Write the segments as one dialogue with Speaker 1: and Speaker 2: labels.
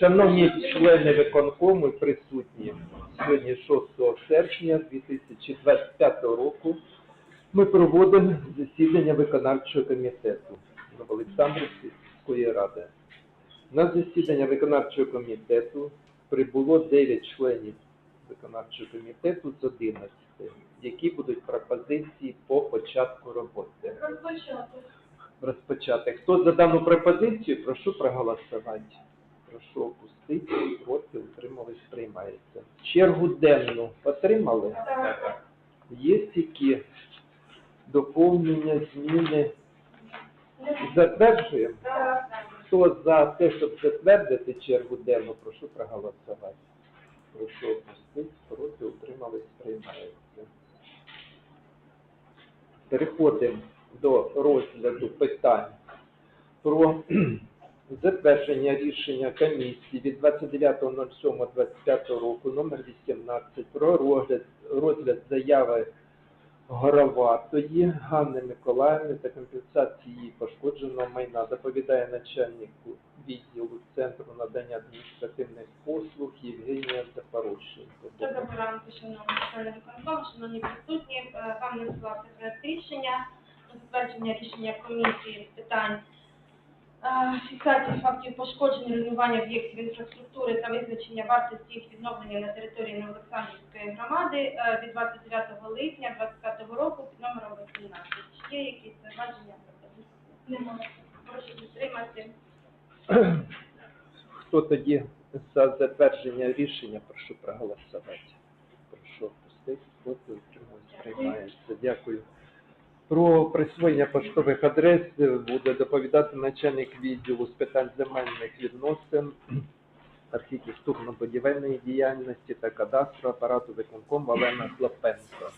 Speaker 1: Шановні члени виконкому і присутні, сьогодні 6 серпня 2025 року ми проводимо засідання виконавчого комітету Новоолександрівської ради. На засідання виконавчого комітету прибуло 9 членів виконавчого комітету з 11, які будуть пропозиції по початку роботи.
Speaker 2: Розпочати.
Speaker 1: Хто за дану пропозицію, прошу проголосувати. Прошу опустити, проти, утримались, приймається. Чергу денну отримали? Є які доповнення, зміни? Затверджуємо? Хто за те, щоб затвердити чергу денну, прошу проголосувати. Прошу опустити, проти, утримались, приймається. Переходимо до розгляду питань про затвердження рішення комісії від 29.07.25 року номер 18 про розгляд, розгляд заяви Гороватої Ганни Миколаївни та компенсації пошкодженого майна. Доповідає начальнику відділу Центру надання адміністративних послуг Євгенія Запорощенко.
Speaker 2: Доброго ранку, шановні шановні присутні. Е, Вам надсилався проект рішення затвердження рішення комісії з питань е, фіксації фактів пошкодження руйнування об'єктів інфраструктури та визначення вартості їх відновлення на території Новоолександрівської громади е, від 29 липня 2025 року під номером 18. Чи є якісь зауваження? Немає. Прошу підтримати.
Speaker 1: Хто тоді за затвердження рішення, прошу проголосувати. Прошу опустити, приймається. Дякую. Про присвоєння поштових адрес буде доповідати начальник відділу з питань земельних відносин, архітектурно-будівельної діяльності та кадастру апарату виконком Олена Хлопенко.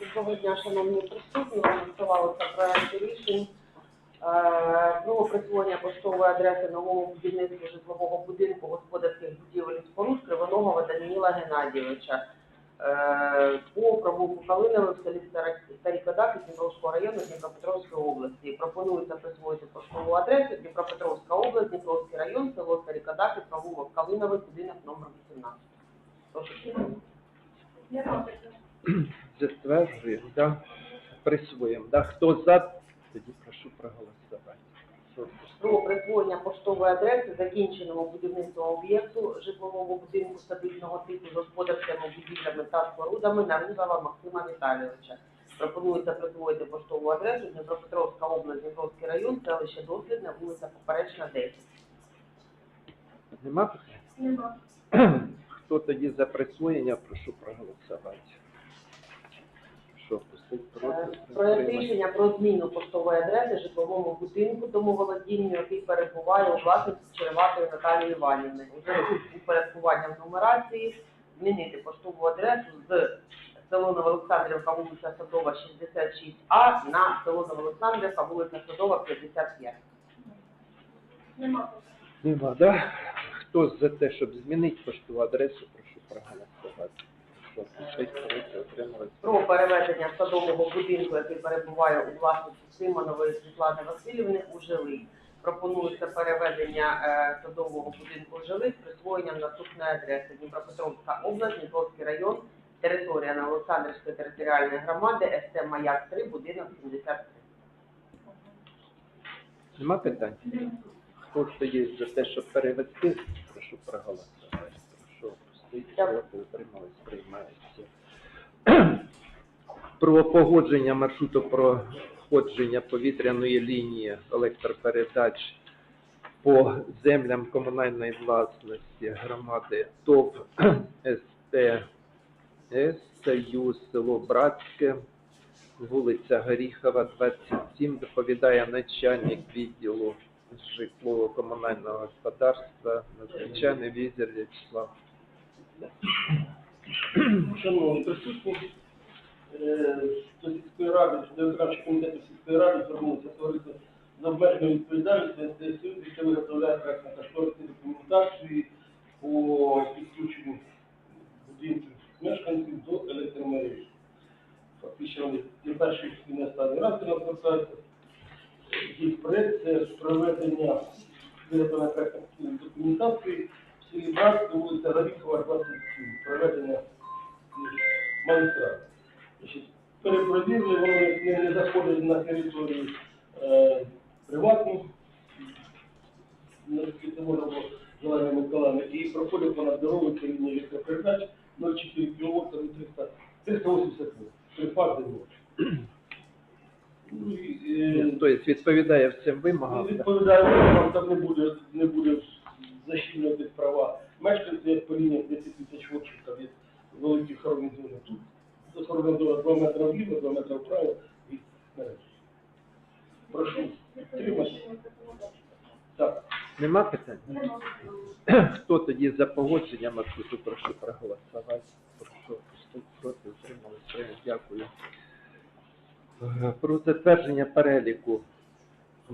Speaker 3: Доброго дня, шановні присутні. Вам надсилалися проекти рішень е, про присвоєння поштової адреси нового будівництва житлового будинку господарських будівель споруд Кривоногова Даніла Геннадійовича. Е, По провулку Калинове в селі Стара- Старі Дніпровського району Дніпропетровської області. Пропонується присвоїти поштову адресу Дніпропетровська область, Дніпровський район, село Старі Кадаки, провулок Калинове, будинок номер 18. Прошу.
Speaker 1: Затверджуємо, да? присвоїмо. Да? Хто за, тоді прошу проголосувати.
Speaker 3: Про присвоєння поштової адреси закінченого будівництва об'єкту житлового будинку садибного типу з господарськими будівлями та спорудами Нарузова Максима Віталійовича. Пропонується присвоїти поштову адресу Дніпропетровська область, Дніпровський район, селище Дослідне, вулиця Поперечна, 10.
Speaker 1: Нема питань?
Speaker 2: Нема.
Speaker 1: Хто тоді за присвоєння, прошу проголосувати. Що, пустить
Speaker 3: Е,
Speaker 1: проти?
Speaker 3: Проект рішення про зміну поштової адреси житловому будинку домоволодінню, який перебуває у власності Череватої Наталії Іванівни. У зв'язку з упорядкуванням нумерації змінити поштову адресу з село Новоолександрівка, вулиця Садова, 66А на село Новоолександрівка, вулиця Садова, 55.
Speaker 2: Нема.
Speaker 1: Нема, да? Хто за те, щоб змінити поштову адресу, прошу проголосувати.
Speaker 3: Про переведення садового будинку, який перебуває у власності Симонової Світлани Васильівни, у жилий. Пропонується переведення е, садового будинку в жилий з присвоєнням наступної адреси Дніпропетровська область, Дніпровський район, територія Новоолександрівської територіальної громади, СТ Маяк 3, будинок 73.
Speaker 1: Нема питань? Хто тоді за те, щоб перевести, прошу проголосувати. Прошу опустити, проти, утримались, приймається. Про погодження маршруту проходження повітряної лінії електропередач по землям комунальної власності громади ТОВ СТС Союз село Братське, вулиця Горіхова, 27, доповідає начальник відділу житлово-комунального господарства, надзвичайний візер В'ячеслав.
Speaker 4: Шановні присутні, е, до сільської ради, до виконавчого комітету сільської ради звернувся товариство з обмеженою відповідальністю НТСУ, яке виготовляє проектно кошторисні документації по підключенню будинків мешканців до електромережі. Фактично не перший і не останній раз нас звертаються. Є проект це проведення виготовлення проектної документації в селі Братська, вулиця Горіхова, 27, проведення магістрат. Перепровірили, воно не, заходить на територію е, приватну, було Зелена Миколаївна, і проходить вона дорогу лінія електропередач 0,4 кВт 300, 380 вольт. Три фази. Ну, і, е,
Speaker 1: Тобто відповідає всім вимогам. да?
Speaker 4: відповідаємо, що там не буде, не буде защільнювати права мешканців, як по лініях 10 тисяч вольтів, там є великі хорові зони. Тут захоронена зона 2 метри вліво, 2 метри вправо і мережі. Прошу підтримати. Так.
Speaker 1: Нема питань? Хто тоді за погодженням акту, прошу проголосувати. Прошу проти, прийняти. Дякую. Про затвердження переліку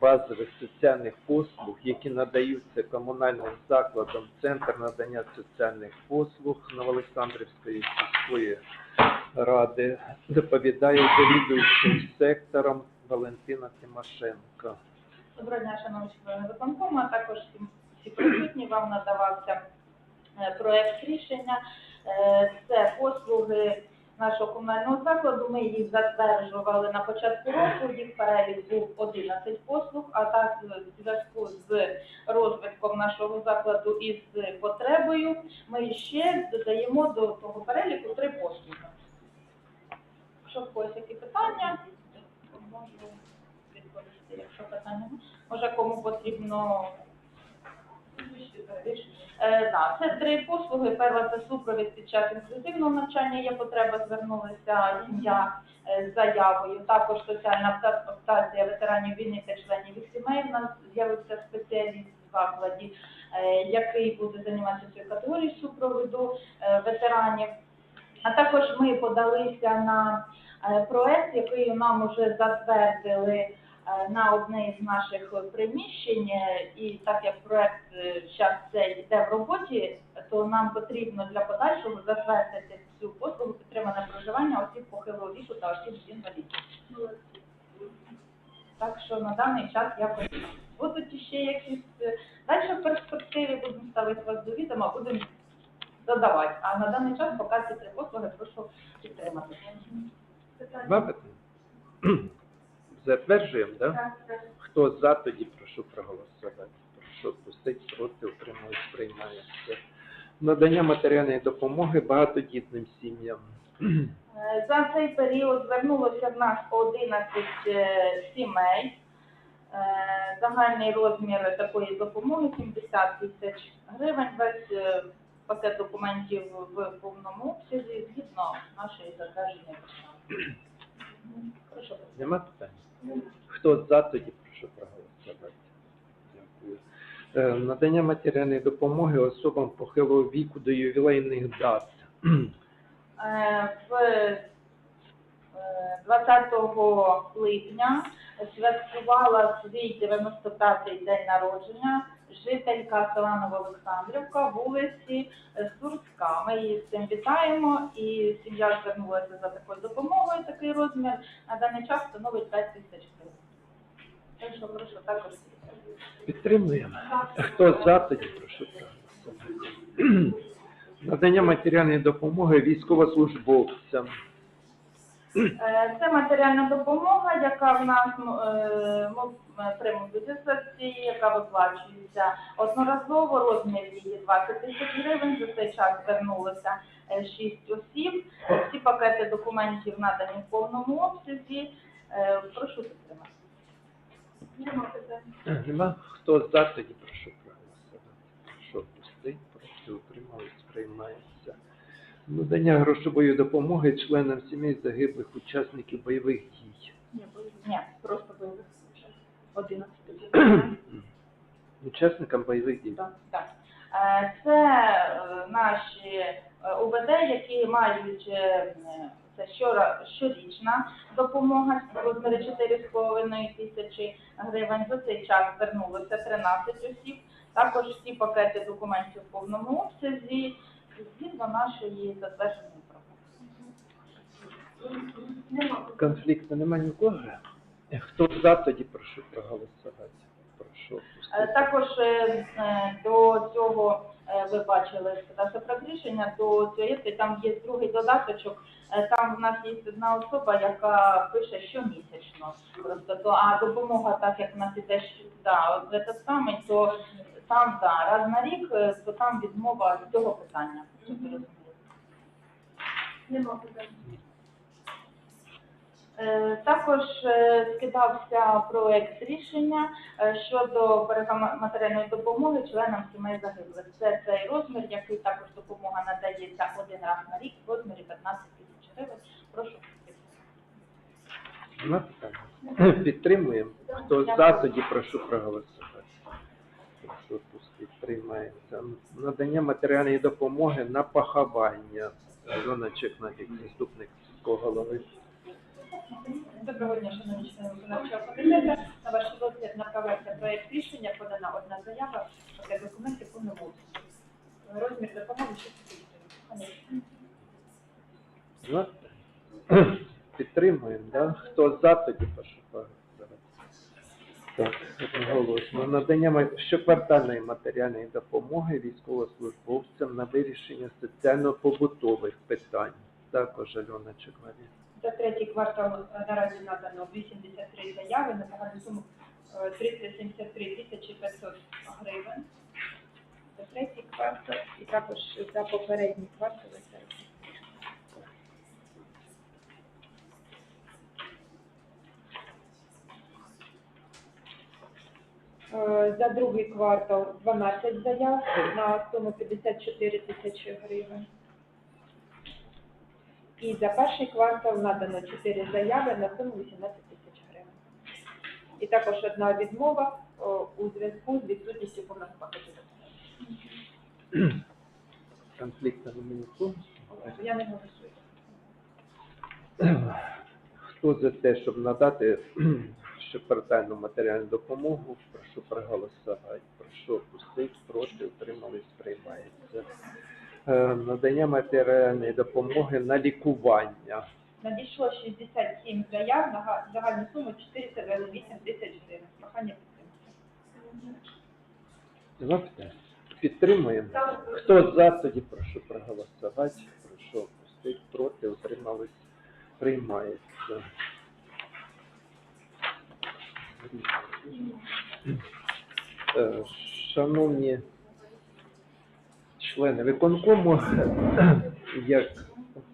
Speaker 1: базових соціальних послуг, які надаються комунальним закладом Центр надання соціальних послуг Новоолександрівської сільської ради, доповідає завідуючим сектором Валентина Тимошенко.
Speaker 5: Доброго дня, шановні члени виконкому, а також всі присутні. Вам надавався е, проект рішення. Е, Це послуги нашого комунального закладу. Ми їх затверджували на початку року. Їх перелік був 11 послуг, а так в зв'язку з розвитком нашого закладу і з потребою ми ще додаємо до того переліку три послуги. Якщо в когось які питання, можу відповісти, якщо питання. Може, кому потрібно. Е, да, це три послуги. Перша це супровід під час інклюзивного навчання. Є потреба, звернулася сім'я е, з заявою. Також соціальна адаптація ветеранів війни та членів їх сімей. У нас з'явився спеціаліст в закладі, е, який буде займатися цією категорією супроводу ветеранів. А також ми подалися на проект, який нам вже затвердили на одне із наших приміщень, е, і так як проект зараз це йде в роботі, то нам потрібно для подальшого затвердити цю послугу підтримане проживання осіб похилого віку та осіб з інвалідністю. Так що на даний час якось будуть ще якісь е, далі в перспективі будемо ставити вас до відома, будемо додавати. А на даний час поки ці три послуги прошу підтримати.
Speaker 1: Два Затверджуємо, так? Да? Хто за, тоді прошу проголосувати. Прошу пустити, проти, утримались, приймається. Надання матеріальної допомоги багатодітним сім'ям.
Speaker 5: Е, За цей період звернулося в нас 11 е, сімей. Е, Загальний розмір такої допомоги 70 тисяч гривень. Весь пакет документів в повному обсязі згідно нашої. Прошу.
Speaker 1: Нема питань? Хто за, тоді прошу проголосувати. Дякую. Е, Надання матеріальної допомоги особам похилого віку до ювілейних дат.
Speaker 5: Е, в е, 20 липня святкувала свій 95-й день народження жителька села Новоолександрівка, вулиці е, Сурська. Ми її з цим вітаємо і сім'я звернулася за такою допомогою. Такий розмір на даний час становить 5 тисяч гривень. Так прошу також.
Speaker 1: Підтримуємо. Хто за, тоді прошу. Надання матеріальної допомоги військовослужбовцям.
Speaker 5: Е, Це матеріальна допомога, яка в нас е, ну, е, при яка виплачується одноразово, розмір її 20 тисяч гривень. За цей час звернулося 6 осіб. Всі пакети документів надані в повному обсязі. Е, Прошу підтримати.
Speaker 1: Нема? Хто за, тоді прошу проголосувати. Прошу пустити, проти, утримались, приймається. Надання грошової допомоги членам сімей загиблих учасників бойових дій.
Speaker 5: Ні, просто бойових 11
Speaker 1: Учасникам бойових дій.
Speaker 5: Так, так. Е, Це е, наші е, УБД, які мають е, це щорічна допомога в розмірі 4,5 тисячі гривень. За цей час звернулося 13 осіб. Також всі пакети документів в повному обсязі згідно нашої затвердженої програми.
Speaker 1: Конфлікту немає нікого? Хто за, тоді прошу проголосувати. Прошу
Speaker 5: Е. Також е, е, до цього е, ви бачили сказавши проект рішення, цього є, там є другий додаточок. Е, Там в нас є одна особа, яка пише щомісячно. Просто то, а допомога, так як в нас іде да, от саме, то там да, раз на рік, е, то там відмова з цього питання.
Speaker 2: Нема питань.
Speaker 5: Е, Також е, скидався проект рішення е, щодо матеріальної допомоги членам сімей загиблих. Це цей розмір, який також допомога надається один раз на рік в розмірі 15 тисяч гривень. Прошу підтримати.
Speaker 1: Підтримуємо. Хто за, тоді прошу проголосувати. Приймається. Надання матеріальної допомоги на поховання. Альона Чекнадік, заступник сільського голови.
Speaker 5: Доброго дня, шановні члени виконавчого комітету. На ваш розгляд направляється проект рішення, подана одна заява, пакет документів повному обсязі. Розмір допомоги 6 тисяч
Speaker 1: Підтримуємо, да? Хто за, тоді прошу. Так, одноголосно. Надання щоквартальної матеріальної допомоги військовослужбовцям на вирішення соціально-побутових питань. Також Альона Чекнадік.
Speaker 5: За третій квартал е, наразі надано 83 заяви на загальну суму е, 373 тисячі 500 гривень. За третій квартал і також за попередній квартал. Е, За другий квартал 12 заяв на суму 54 тисячі гривень. І за перший квартал надано 4 заяви на суму 18 тисяч гривень. І також одна відмова о, у зв'язку з відсутністю повного пакету.
Speaker 1: Конфлікту немає.
Speaker 5: Я не голосую.
Speaker 1: Хто за те, щоб надати щоквартальну матеріальну допомогу, прошу проголосувати. Прошу опустити, проти, утримались, приймається. Е, Надання матеріальної допомоги на лікування.
Speaker 5: Надійшло 67 заяв на загальну суму 428 тисяч гривень. Прохання.
Speaker 1: Запитання? Підтримуємо. Хто за, тоді прошу проголосувати. Прошу опустити, проти, утримались, приймається. Е, Шановні члени виконкому, як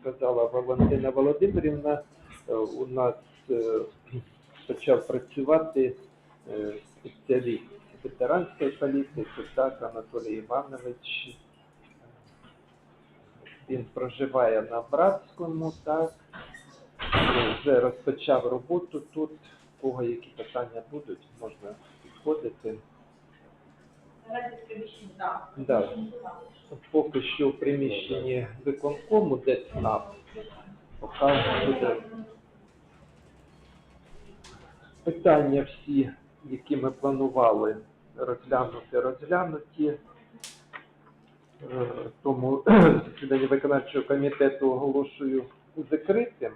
Speaker 1: сказала Валентина Володимирівна, е, у нас е, почав працювати е, спеціаліст ветеранської поліції, це так Анатолій Іванович. Він проживає на Братському, так. Вже розпочав роботу тут. У кого які питання будуть, можна підходити.
Speaker 5: Наразі в приміщенні так.
Speaker 1: Поки що в приміщенні виконкому, де ЦНАП, поки буде питання всі, які ми планували розглянути, розглянуті. Е, Тому засідання виконавчого комітету оголошую закритим.